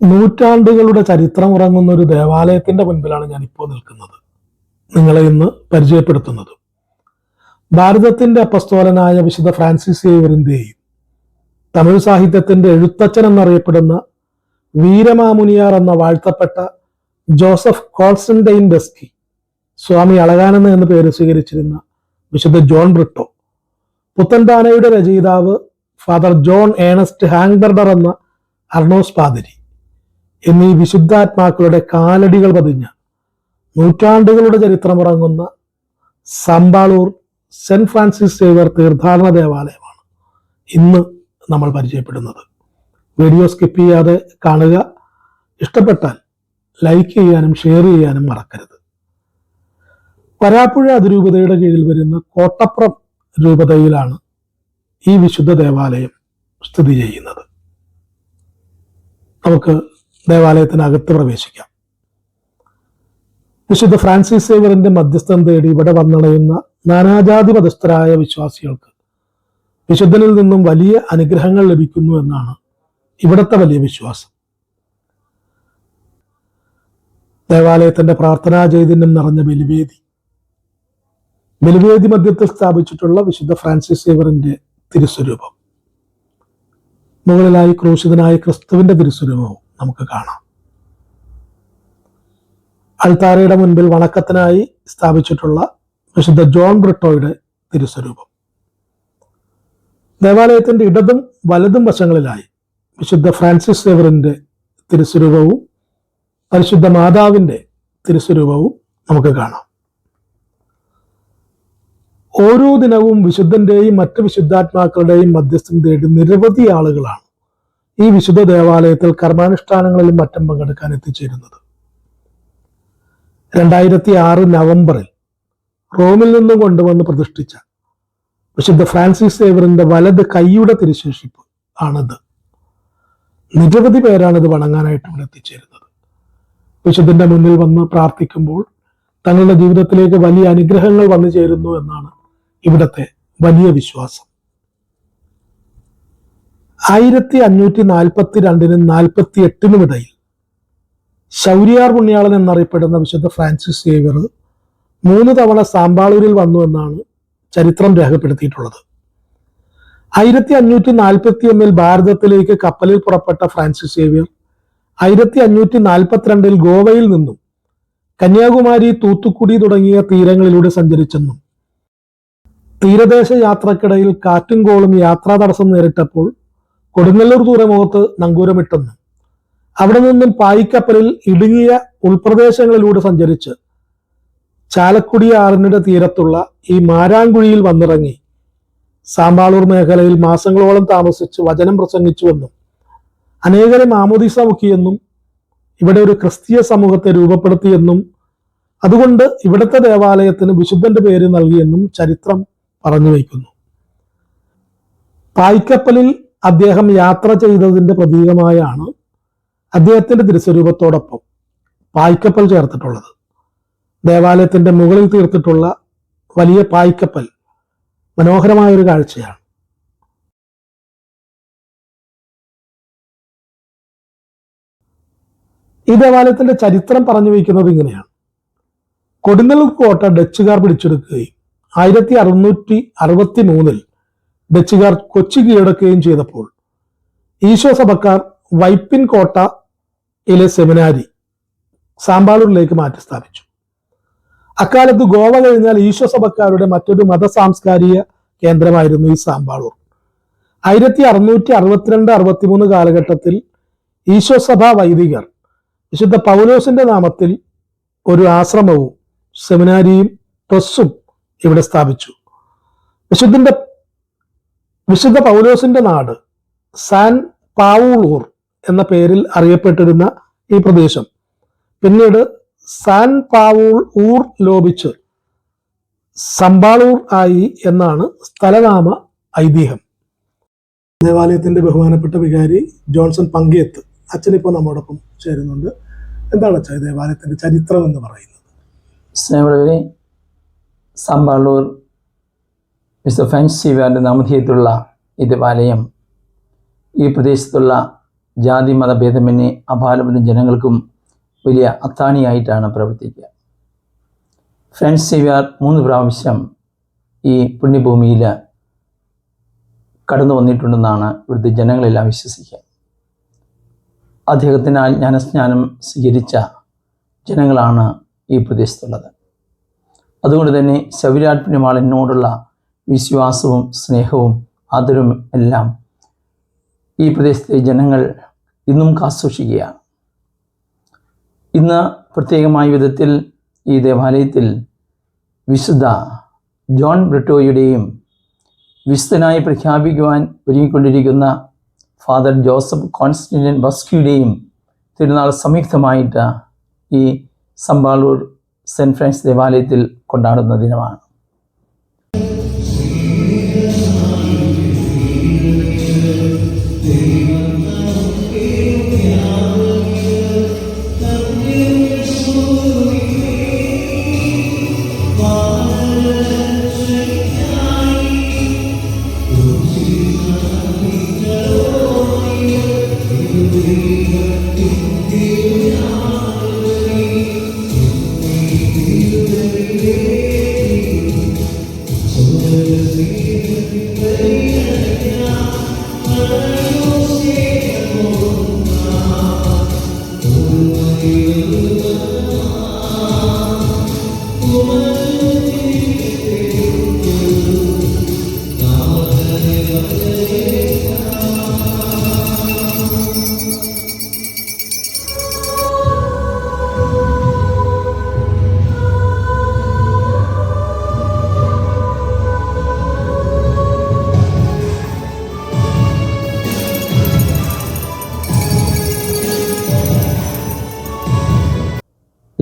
നൂറ്റാണ്ടുകളുടെ ചരിത്രം ഉറങ്ങുന്ന ഒരു ദേവാലയത്തിന്റെ മുൻപിലാണ് ഞാൻ ഇപ്പോൾ നിൽക്കുന്നത്. നിങ്ങളെ ഇന്ന് പരിചയപ്പെടുത്തുന്നത്. ഭാരതത്തിന്റെ അപ്പസ്തോലനായ വിശുദ്ധ ഫ്രാൻസിസ് സേവറിന്റെയും തമിഴ് സാഹിത്യത്തിന്റെ എഴുത്തച്ഛൻ എന്നറിയപ്പെടുന്ന വീരമാമുനിയാർ എന്ന വാഴ്ത്തപ്പെട്ട ജോസഫ് കോൾസൻഡൈൻ ബെസ്കി സ്വാമി അളകാനന്ദ എന്ന പേര് സ്വീകരിച്ചിരുന്ന വിശുദ്ധ ജോൺ ബ്രിട്ടോ പുത്തൻതാനയുടെ രചയിതാവ് ഫാദർ ജോൺ ഏണസ്റ്റ് ഹാങ്ബർഡർ എന്ന അർണോസ് പാതിരി എന്നീ വിശുദ്ധാത്മാക്കളുടെ കാലടികൾ പതിഞ്ഞ നൂറ്റാണ്ടുകളുടെ ചരിത്രമുറങ്ങുന്ന സമ്പാളൂർ സെന്റ് ഫ്രാൻസിസ് സേവർ തീർത്ഥാടന ദേവാലയമാണ് ഇന്ന് നമ്മൾ പരിചയപ്പെടുന്നത്. വീഡിയോ സ്കിപ്പ് ചെയ്യാതെ കാണുക. ഇഷ്ടപ്പെട്ടാൽ ലൈക്ക് ചെയ്യാനും ഷെയർ ചെയ്യാനും മറക്കരുത്. വരാപ്പുഴ അതിരൂപതയുടെ കീഴിൽ വരുന്ന കോട്ടപ്പുറം രൂപതയിലാണ് ഈ വിശുദ്ധ ദേവാലയം സ്ഥിതി ചെയ്യുന്നത്. നമുക്ക് ദേവാലയത്തിനകത്ത് പ്രവേശിക്കാം. വിശുദ്ധ ഫ്രാൻസിസ് സേവറിന്റെ മധ്യസ്ഥം തേടി ഇവിടെ വന്നണയുന്ന നാനാജാതി മതസ്ഥരായ വിശ്വാസികൾക്ക് വിശുദ്ധനിൽ നിന്നും വലിയ അനുഗ്രഹങ്ങൾ ലഭിക്കുന്നു എന്നാണ് ഇവിടുത്തെ വലിയ വിശ്വാസം. ദേവാലയത്തിന്റെ പ്രാർത്ഥനാ ചൈതന്യം നിറഞ്ഞ ബലിവേദി. ബലിവേദി മധ്യത്തിൽ സ്ഥാപിച്ചിട്ടുള്ള വിശുദ്ധ ഫ്രാൻസിസ് സേവറിന്റെ തിരുസ്വരൂപം. മുകളിലായി ക്രൂശിതനായ ക്രിസ്തുവിന്റെ തിരുസ്വരൂപവും നമുക്ക് കാണാം. അൾത്താരയുടെ മുൻപിൽ വണക്കത്തിനായി സ്ഥാപിച്ചിട്ടുള്ള വിശുദ്ധ ജോൺ ബ്രിട്ടോയുടെ തിരുസ്വരൂപം. ദേവാലയത്തിന്റെ ഇടതും വലതും വശങ്ങളിലായി വിശുദ്ധ ഫ്രാൻസിസ് സേവറിന്റെ തിരുസ്വരൂപവും പരിശുദ്ധ മാതാവിന്റെ തിരുസ്വരൂപവും നമുക്ക് കാണാം. ഓരോ ദിനവും വിശുദ്ധന്റെയും മറ്റ് വിശുദ്ധാത്മാക്കളുടെയും മധ്യസ്ഥം തേടി നിരവധി ആളുകളാണ് ഈ വിശുദ്ധ ദേവാലയത്തിൽ കർമാനുഷ്ഠാനങ്ങളിലും മറ്റും പങ്കെടുക്കാൻ എത്തിച്ചേരുന്നത്. രണ്ടായിരത്തി ആറ് നവംബറിൽ റോമിൽ നിന്നും കൊണ്ടുവന്ന് പ്രതിഷ്ഠിച്ച വിശുദ്ധ ഫ്രാൻസിസ് സേവറിന്റെ വലത് കൈയുടെ തിരുശേഷിപ്പ് ആണിത്. നിരവധി പേരാണ് ഇത് വണങ്ങാനായിട്ട് ഇവിടെ എത്തിച്ചേരുന്നത്. വിശുദ്ധന്റെ മുന്നിൽ വന്ന് പ്രാർത്ഥിക്കുമ്പോൾ തങ്ങളുടെ ജീവിതത്തിലേക്ക് വലിയ അനുഗ്രഹങ്ങൾ വന്നു ചേരുന്നു എന്നാണ് ഇവിടത്തെ വലിയ വിശ്വാസം. ആയിരത്തി അഞ്ഞൂറ്റി നാൽപ്പത്തി രണ്ടിനും നാൽപ്പത്തി എട്ടിനും ഇടയിൽ ശൗര്യാർ പുണ്യാളൻ എന്നറിയപ്പെടുന്ന വിശുദ്ധ ഫ്രാൻസിസ് സേവ്യർ മൂന്ന് തവണ സാമ്പാളൂരിൽ വന്നു എന്നാണ് ചരിത്രം രേഖപ്പെടുത്തിയിട്ടുള്ളത്. ആയിരത്തി അഞ്ഞൂറ്റി നാൽപ്പത്തി ഒന്നിൽ ഭാരതത്തിലേക്ക് കപ്പലിൽ പുറപ്പെട്ട ഫ്രാൻസിസ് സേവ്യർ ആയിരത്തി അഞ്ഞൂറ്റി നാൽപ്പത്തിരണ്ടിൽ ഗോവയിൽ നിന്നും കന്യാകുമാരി തൂത്തുക്കുടി തുടങ്ങിയ തീരങ്ങളിലൂടെ സഞ്ചരിച്ചെന്നും തീരദേശ യാത്രക്കിടയിൽ കാറ്റും കോളും യാത്രാ തടസ്സം നേരിട്ടപ്പോൾ കൊടുങ്ങല്ലൂർ തുറമുഖത്ത് നങ്കൂരമിട്ടെന്നും അവിടെ നിന്നും പായിക്കപ്പലിൽ ഇടുങ്ങിയ ഉൾപ്രദേശങ്ങളിലൂടെ സഞ്ചരിച്ച് ചാലക്കുടി ആറിന്റെ തീരത്തുള്ള ഈ മാരാങ്കുഴിയിൽ വന്നിറങ്ങി സാമ്പാളൂർ മേഖലയിൽ മാസങ്ങളോളം താമസിച്ച് വചനം പ്രസംഗിച്ചുവെന്നും അനേകരെ മാമോദിസ മുക്കിയെന്നും ഇവിടെ ഒരു ക്രിസ്തീയ സമൂഹത്തെ രൂപപ്പെടുത്തിയെന്നും അതുകൊണ്ട് ഇവിടുത്തെ ദേവാലയത്തിന് വിശുദ്ധന്റെ പേര് നൽകിയെന്നും ചരിത്രം പറഞ്ഞു വയ്ക്കുന്നു. പായ്ക്കപ്പലിൽ അദ്ദേഹം യാത്ര ചെയ്തതിന്റെ പ്രതീകമായാണ് അദ്ദേഹത്തിന്റെ തിരുസ്വരൂപത്തോടൊപ്പം പായ്ക്കപ്പൽ ചേർത്തിട്ടുള്ളത്. ദേവാലയത്തിന്റെ മുകളിൽ തീർത്തിട്ടുള്ള വലിയ പായ്ക്കപ്പൽ മനോഹരമായ ഒരു കാഴ്ചയാണ്. ഈ ദേവാലയത്തിന്റെ ചരിത്രം പറഞ്ഞു വയ്ക്കുന്നത് ഇങ്ങനെയാണ്. കൊടുങ്ങല്ലൂർ കോട്ട ഡച്ചുകാർ പിടിച്ചെടുക്കുകയും ആയിരത്തി അറുന്നൂറ്റി അറുപത്തി മൂന്നിൽ ഡച്ചുകാർ കൊച്ചി കീഴടക്കുകയും ചെയ്തപ്പോൾ ഈശോ സഭക്കാർ വൈപ്പിൻ കോട്ടയിലെ സെമിനാരി സാമ്പാളൂരിലേക്ക് മാറ്റി സ്ഥാപിച്ചു. അക്കാലത്ത് ഗോവ കഴിഞ്ഞാൽ ഈശോ സഭക്കാരുടെ മറ്റൊരു മത സാംസ്കാരിക കേന്ദ്രമായിരുന്നു ഈ സാമ്പാളൂർ. ആയിരത്തി അറുന്നൂറ്റി അറുപത്തിരണ്ട് അറുപത്തിമൂന്ന് കാലഘട്ടത്തിൽ ഈശോ സഭ വൈദികർ വിശുദ്ധ പൗലോസിന്റെ നാമത്തിൽ ഒരു ആശ്രമവും സെമിനാരിയും പ്രസ്സും ഇവിടെ സ്ഥാപിച്ചു. വിശുദ്ധന്റെ വിശുദ്ധ പൗലോസിന്റെ നാട് സാൻ പാവൂളൂർ എന്ന പേരിൽ അറിയപ്പെട്ടിരുന്ന ഈ പ്രദേശം. പിന്നീട് സാൻ പാവൂൾ ഊർ ലോപിച്ച് സമ്പാളൂർ ആയി എന്നാണ് സ്ഥലനാമ ഐതിഹ്യം. ദേവാലയത്തിന്റെ ബഹുമാനപ്പെട്ട വികാരി ജോൺസൺ പങ്കേത്ത് അച്ഛൻ ഇപ്പോൾ നമ്മോടൊപ്പം ചേരുന്നുണ്ട്. എന്താണ് അച്ഛൻ ദേവാലയത്തിന്റെ ചരിത്രം എന്ന് പറയുന്നത്? സ്നേഹമുള്ളവരെ സമ്പാളൂർ മിസ്റ്റർ ഫാൻസി വാർഡ് നാമധേയത്തിലുള്ള ഈ ദേവാലയം ഈ പ്രദേശത്തുള്ള ജാതി മതഭേദമന്യേ അപാലബന്ധ ജനങ്ങൾക്കും വലിയ അത്താണിയായിട്ടാണ് പ്രവർത്തിക്കുക. ഫ്രണ്ട്സ് സേവ്യാർ മൂന്ന് പ്രാവശ്യം ഈ പുണ്യഭൂമിയിൽ കടന്നു വന്നിട്ടുണ്ടെന്നാണ് ഇവിടുത്തെ ജനങ്ങളെല്ലാം വിശ്വസിക്കുക. അദ്ദേഹത്തിനാൽ ജ്ഞാനസ്നാനം സ്വീകരിച്ച ജനങ്ങളാണ് ഈ പ്രദേശത്തുള്ളത്. അതുകൊണ്ട് തന്നെ ശൗര്യാൽ പുണ്യമാളനോടുള്ള വിശ്വാസവും സ്നേഹവും ആദരവും എല്ലാം ഈ പ്രദേശത്തെ ജനങ്ങൾ ഇന്നും കാസൂക്ഷിക്കുകയാണ് ഇന്ന് പ്രത്യേകമായ വിധത്തിൽ ഈ ദേവാലയത്തിൽ വിശുദ്ധ ജോൺ ബ്രിട്ടോയുടെയും വിശുദ്ധനായി പ്രഖ്യാപിക്കുവാൻ ഒരുങ്ങിക്കൊണ്ടിരിക്കുന്ന ഫാദർ ജോസഫ് കോൺസ്റ്റന്റൈൻ ബസ്കിയുടെയും തിരുനാൾ സംയുക്തമായിട്ട് ഈ സമ്പാളൂർ സെന്റ് ഫ്രാൻസ് ദേവാലയത്തിൽ കൊണ്ടാടുന്ന ദിനമാണ്.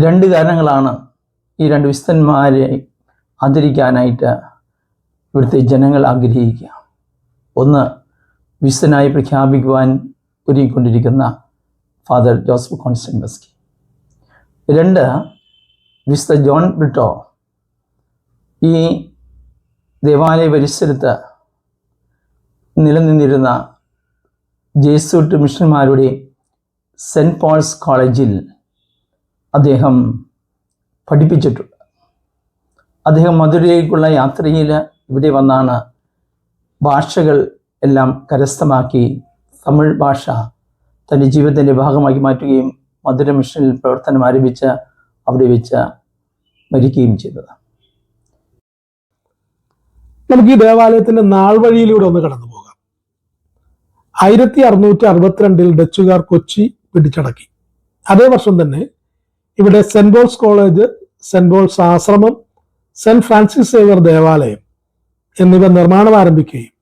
രണ്ട് കാരണങ്ങളാണ് ഈ രണ്ട് വിശുദ്ധന്മാരെ ആദരിക്കാനായിട്ട് ഇവിടുത്തെ ജനങ്ങൾ ആഗ്രഹിക്കുക. ഒന്ന് വിശുദ്ധനായി പ്രഖ്യാപിക്കുവാൻ ഒരുങ്ങിക്കൊണ്ടിരിക്കുന്ന ഫാദർ ജോസഫ് കോൺസ്റ്റൻ ബസ്കി രണ്ട് വിശുദ്ധ ജോൺ ബ്രിട്ടോ ഈ ദേവാലയ പരിസരത്ത് നിലനിന്നിരുന്ന ജേസൂട്ട് മിഷന്മാരുടെ സെന്റ് പോൾസ് കോളേജിൽ അദ്ദേഹം പഠിപ്പിച്ചിട്ടുണ്ട്. അദ്ദേഹം മധുരയിലേക്കുള്ള യാത്രയിൽ ഇവിടെ വന്നാണ് ഭാഷകൾ എല്ലാം കരസ്ഥമാക്കി തമിഴ് ഭാഷ തന്റെ ജീവിതത്തിന്റെ ഭാഗമാക്കി മാറ്റുകയും മധുര മിഷനിൽ പ്രവർത്തനം ആരംഭിച്ച് അവിടെ വെച്ച് മരിക്കുകയും ചെയ്തത്. നമുക്ക് ഈ ദേവാലയത്തിന്റെ നാൾവഴിയിലൂടെ ഒന്ന് കടന്നു പോകാം. ആയിരത്തി അറുന്നൂറ്റി അറുപത്തിരണ്ടിൽ ഡച്ചുകാർ കൊച്ചി പിടിച്ചടക്കി. അതേ വർഷം തന്നെ ഇവിടെ Saint Paul's college Saint Paul's ആശ്രമം സെന്റ് ഫ്രാൻസിസ് സേവർ ദേവാലയം എന്നിവ നിർമ്മാണം ആരംഭിക്കുകയും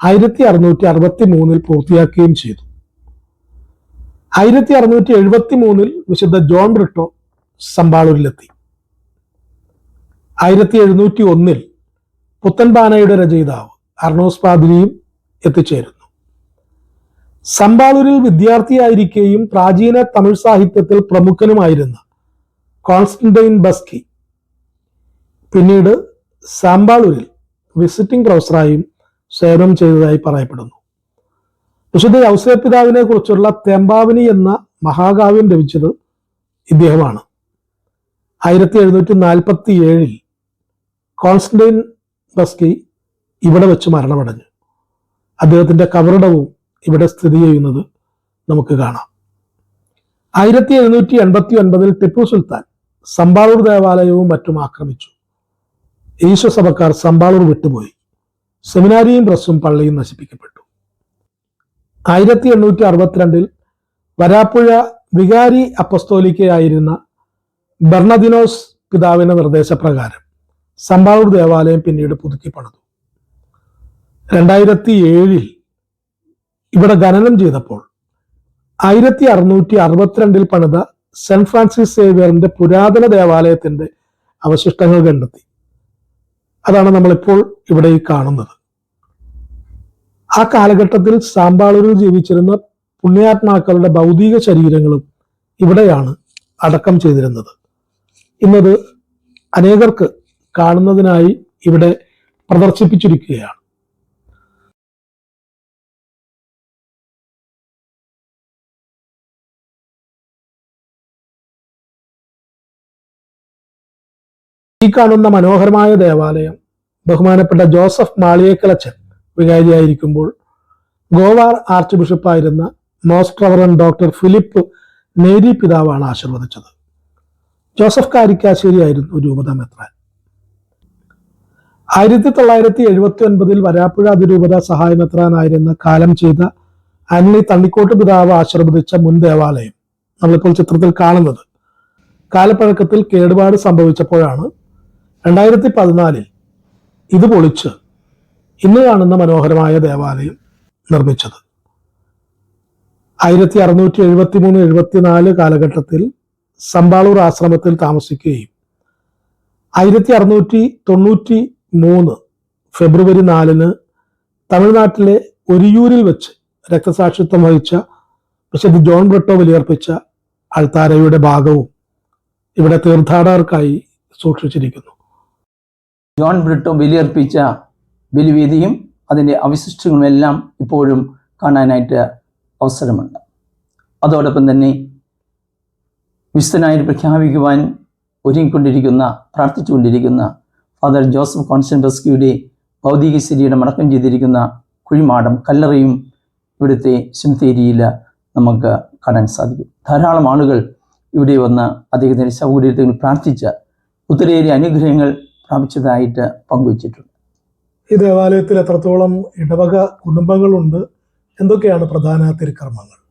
ആയിരത്തി അറുന്നൂറ്റി അറുപത്തി മൂന്നിൽ പൂർത്തിയാക്കുകയും ചെയ്തു. ആയിരത്തി അറുന്നൂറ്റി എഴുപത്തി മൂന്നിൽ വിശുദ്ധ ജോൺ ബ്രിട്ടോ സമ്പാളൂരിലെത്തി ആയിരത്തി എഴുന്നൂറ്റി ഒന്നിൽ പുത്തൻപാനയുടെ രചയിതാവ് അർണോസ് പാതിരിയും എത്തിച്ചേരുന്നു. സമ്പാളൂരിൽ വിദ്യാർത്ഥിയായിരിക്കെയും പ്രാചീന തമിഴ് സാഹിത്യത്തിൽ പ്രമുഖനുമായിരുന്ന കോൺസ്റ്റന്റൈൻ ബസ്കി. പിന്നീട് സാമ്പാളൂരിൽ വിസിറ്റിംഗ് പ്രൊഫസറായും സേവനം ചെയ്തതായി പറയപ്പെടുന്നു. വിശുദ്ധ ഔസേപിതാവിനെ കുറിച്ചുള്ള തെമ്പാവിനി എന്ന മഹാകാവ്യം രചിച്ചത് ഇദ്ദേഹമാണ്. ആയിരത്തി എഴുന്നൂറ്റി നാൽപ്പത്തി ഏഴിൽ കോൺസ്റ്റന്റൈൻ ബസ്കി ഇവിടെ വെച്ച് മരണമടഞ്ഞു. അദ്ദേഹത്തിന്റെ കബറിടവും ഇവിടെ സ്ഥിതി ചെയ്യുന്നത് നമുക്ക് കാണാം. ആയിരത്തി എഴുന്നൂറ്റി എൺപത്തി ഒൻപതിൽ ടിപ്പു സുൽത്താൻ സമ്പാളൂർ ദേവാലയവും മറ്റും ആക്രമിച്ചു. ഈശോ സഭക്കാർ സമ്പാളൂർ വിട്ടുപോയി. സെമിനാരിയും പ്രസ്സും പള്ളിയും നശിപ്പിക്കപ്പെട്ടു. ആയിരത്തി എണ്ണൂറ്റി അറുപത്തിരണ്ടിൽ വരാപ്പുഴ വികാരി അപ്പസ്തോലിക്കയായിരുന്ന ബർണദിനോസ് പിതാവിന്റെ നിർദ്ദേശപ്രകാരം സമ്പാളൂർ ദേവാലയം പിന്നീട് പുതുക്കി പണിതു രണ്ടായിരത്തി ഏഴിൽ ഇവിടെ ഖനനം ചെയ്തപ്പോൾ ആയിരത്തി അറുന്നൂറ്റി അറുപത്തിരണ്ടിൽ പണിത സെന്റ് ഫ്രാൻസിസ് സേവിയറിന്റെ പുരാതന ദേവാലയത്തിന്റെ അവശിഷ്ടങ്ങൾ കണ്ടെത്തി. അതാണ് നമ്മളിപ്പോൾ ഇവിടെ ഈ കാണുന്നത്. ആ കാലഘട്ടത്തിൽ സാമ്പാളൂരിൽ ജീവിച്ചിരുന്ന പുണ്യാത്മാക്കളുടെ ഭൗതിക ശരീരങ്ങളും ഇവിടെയാണ് അടക്കം ചെയ്തിരുന്നത്. ഇന്നത് അനേകർക്ക് കാണുന്നതിനായി ഇവിടെ പ്രദർശിപ്പിച്ചിരിക്കുകയാണ്. ഈ കാണുന്ന മനോഹരമായ ദേവാലയം ബഹുമാനപ്പെട്ട ജോസഫ് മാളിയേക്കലച്ചൻ വികാരിയായിരിക്കുമ്പോൾ ഗോവാർ arch ബിഷപ്പായിരുന്ന most reverend doctor Philip Neri പിതാവാണ് ആശീർവദിച്ചത്. ജോസഫ് കാരിക്കാശ്ശേരി ആയിരുന്നു രൂപത മെത്രാൻ. ആയിരത്തി തൊള്ളായിരത്തി എഴുപത്തി ഒൻപതിൽ വരാപ്പുഴ അതിരൂപത സഹായമെത്രാനായിരുന്ന കാലം ചെയ്ത അന്നി തണ്ണിക്കോട്ട് പിതാവ് ആശീർവദിച്ച മുൻ ദേവാലയം നമ്മളിപ്പോൾ ചിത്രത്തിൽ കാണുന്നത്. കാലപ്പഴക്കത്തിൽ കേടുപാട് സംഭവിച്ചപ്പോഴാണ് രണ്ടായിരത്തി പതിനാലിൽ ഇത് പൊളിച്ച് ഇന്ന് കാണുന്ന മനോഹരമായ ദേവാലയം നിർമ്മിച്ചത്. ആയിരത്തി അറുന്നൂറ്റി എഴുപത്തി മൂന്ന് എഴുപത്തിനാല് കാലഘട്ടത്തിൽ സമ്പാളൂർ ആശ്രമത്തിൽ താമസിക്കുകയും ആയിരത്തി അറുന്നൂറ്റി തൊണ്ണൂറ്റി മൂന്ന് ഫെബ്രുവരി നാലിന് തമിഴ്നാട്ടിലെ ഒരിയൂരിൽ വെച്ച് രക്തസാക്ഷിത്വം വഹിച്ച വിശുദ്ധ ജോൺ ബ്രിട്ടോ ബലിയർപ്പിച്ച അൾത്താരയുടെ ഭാഗവും ഇവിടെ തീർത്ഥാടകർക്കായി സൂക്ഷിച്ചിരിക്കുന്നു. ജോൺ ബ്രിട്ടോ ബലിയർപ്പിച്ച ബലിവേദിയും അതിന്റെ അവശിഷ്ടങ്ങളുമെല്ലാം ഇപ്പോഴും കാണാനായിട്ട് അവസരമുണ്ട്. അതോടൊപ്പം തന്നെ വിശുദ്ധനായി പ്രഖ്യാപിക്കുവാൻ ഒരുങ്ങിക്കൊണ്ടിരിക്കുന്ന പ്രാർത്ഥിച്ചുകൊണ്ടിരിക്കുന്ന ഫാദർ ജോസഫ് കോൺസ്റ്റൻബസ്കിയുടെ ഭൗതിക ശരീരം അടക്കം ചെയ്തിരിക്കുന്ന കുഴിമാടം കല്ലറയും ഇവിടുത്തെ സിംതേരിയിൽ നമുക്ക് കാണാൻ സാധിക്കും. ധാരാളം ആളുകൾ ഇവിടെ വന്ന് അദ്ദേഹത്തിന്റെ സൗകര്യത്തിൽ പ്രാർത്ഥിച്ച ഒത്തിരിയേറെ അനുഗ്രഹങ്ങൾ പ്രാപിച്ചതായിട്ട് പങ്കുവച്ചിട്ടുണ്ട്. ഈ ദേവാലയത്തിൽ എത്രത്തോളം ഇടവക കുടുംബങ്ങളുണ്ട്? എന്തൊക്കെയാണ് പ്രധാന തിരുക്കർമ്മങ്ങൾ?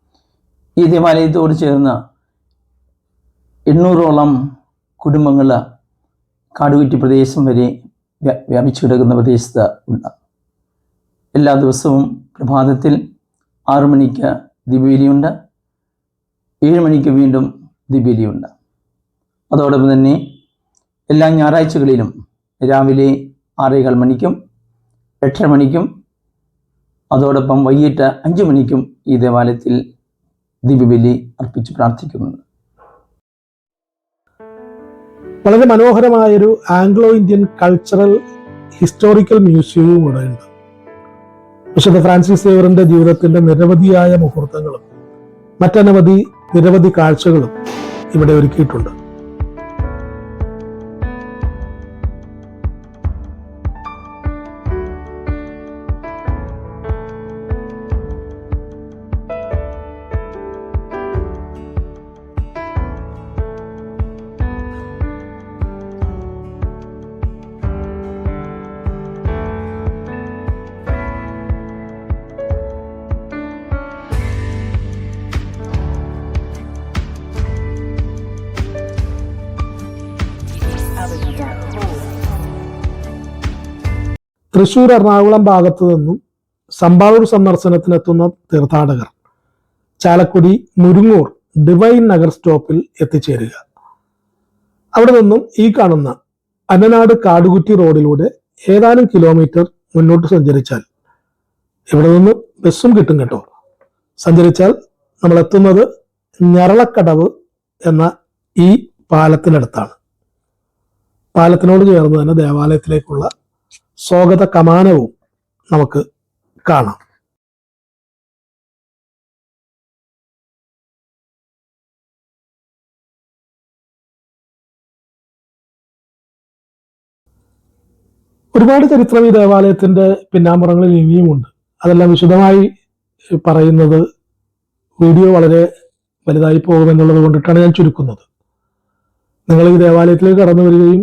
ഈ ദേവാലയത്തോട് ചേർന്ന് എണ്ണൂറോളം കുടുംബങ്ങൾ കാടുകുറ്റി പ്രദേശം വരെ വ്യ- വ്യാപിച്ചു കിടക്കുന്ന പ്രദേശത്ത് ഉണ്ട്. എല്ലാ ദിവസവും പ്രഭാതത്തിൽ ആറു മണിക്ക് ദിബേലിയുണ്ട് ഏഴ് മണിക്ക് വീണ്ടും ദിബേലിയുണ്ട് അതോടൊപ്പം തന്നെ എല്ലാ ഞായറാഴ്ചകളിലും രാവിലെ ആറേകാൽ മണിക്കും എട്ടര മണിക്കും അതോടൊപ്പം വൈകിട്ട് അഞ്ച് മണിക്കും ഈ ദേവാലയത്തിൽ ദിവ്യബലി അർപ്പിച്ച് പ്രാർത്ഥിക്കുന്നു. വളരെ മനോഹരമായൊരു ആംഗ്ലോ ഇന്ത്യൻ കൾച്ചറൽ ഹിസ്റ്റോറിക്കൽ മ്യൂസിയവും ഇവിടെ ഉണ്ട്. വിശുദ്ധ ഫ്രാൻസിസ് സേവറിന്റെ ജീവിതത്തിന്റെ നിരവധിയായ മുഹൂർത്തങ്ങളും മറ്റനവധി നിരവധി കാഴ്ചകളും ഇവിടെ ഒരുക്കിയിട്ടുണ്ട്. തൃശൂർ എറണാകുളം ഭാഗത്തു നിന്നും സമ്പാവൂർ സന്ദർശനത്തിനെത്തുന്ന തീർത്ഥാടകർ ചാലക്കുടി മുരുങ്ങൂർ ഡിവൈൻ നഗർ സ്റ്റോപ്പിൽ എത്തിച്ചേരുക. അവിടെ നിന്നും ഈ കാണുന്ന അന്നനാട് കാടുകുറ്റി റോഡിലൂടെ ഏതാനും കിലോമീറ്റർ മുന്നോട്ട് സഞ്ചരിച്ചാൽ ഇവിടെ നിന്ന് ബസ്സും കിട്ടും കേട്ടോ. സഞ്ചരിച്ചാൽ നമ്മൾ എത്തുന്നത് ഞരളക്കടവ് എന്ന ഈ പാലത്തിനടുത്താണ്. പാലത്തിനോട് ചേർന്ന് തന്നെ ദേവാലയത്തിലേക്കുള്ള സ്വാഗത കമാനവും നമുക്ക് കാണാം. ഒരുപാട് ചരിത്രം ഈ ദേവാലയത്തിന്റെ പിന്നാമ്പുറങ്ങളിൽ ഇനിയുമുണ്ട്. അതെല്ലാം വിശദമായി പറയുന്നത് വീഡിയോ വളരെ വലുതായി പോകുമെന്നുള്ളത് കൊണ്ടിട്ടാണ് ഞാൻ ചുരുക്കുന്നത്. നിങ്ങൾ ഈ ദേവാലയത്തിലേക്ക് കടന്നു വരികയും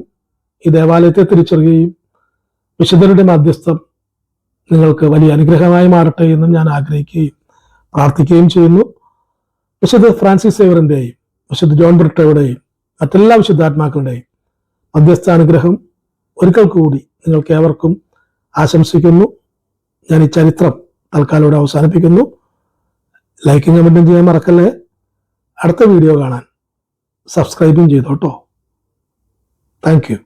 ഈ ദേവാലയത്തെ തിരിച്ചറിയുകയും വിശുദ്ധരുടെ മധ്യസ്ഥം നിങ്ങൾക്ക് വലിയ അനുഗ്രഹമായി മാറട്ടെ എന്നും ഞാൻ ആഗ്രഹിക്കുകയും പ്രാർത്ഥിക്കുകയും ചെയ്യുന്നു. വിശുദ്ധ ഫ്രാൻസിസ് സേവറിന്റെയും വിശുദ്ധ ജോൺ ബ്രിട്ടയുടെയും മറ്റെല്ലാ വിശുദ്ധാത്മാക്കളുടെയും മധ്യസ്ഥ അനുഗ്രഹം ഒരിക്കൽ കൂടി നിങ്ങൾക്ക് ഏവർക്കും ആശംസിക്കുന്നു. ഞാൻ ഈ ചരിത്രം തൽക്കാലം ഇവിടെ അവസാനിപ്പിക്കുന്നു. ലൈക്കും കമന്റും ചെയ്യാൻ മറക്കല്ലേ? അടുത്ത വീഡിയോ കാണാൻ സബ്സ്ക്രൈബും ചെയ്തോട്ടോ. Thank you.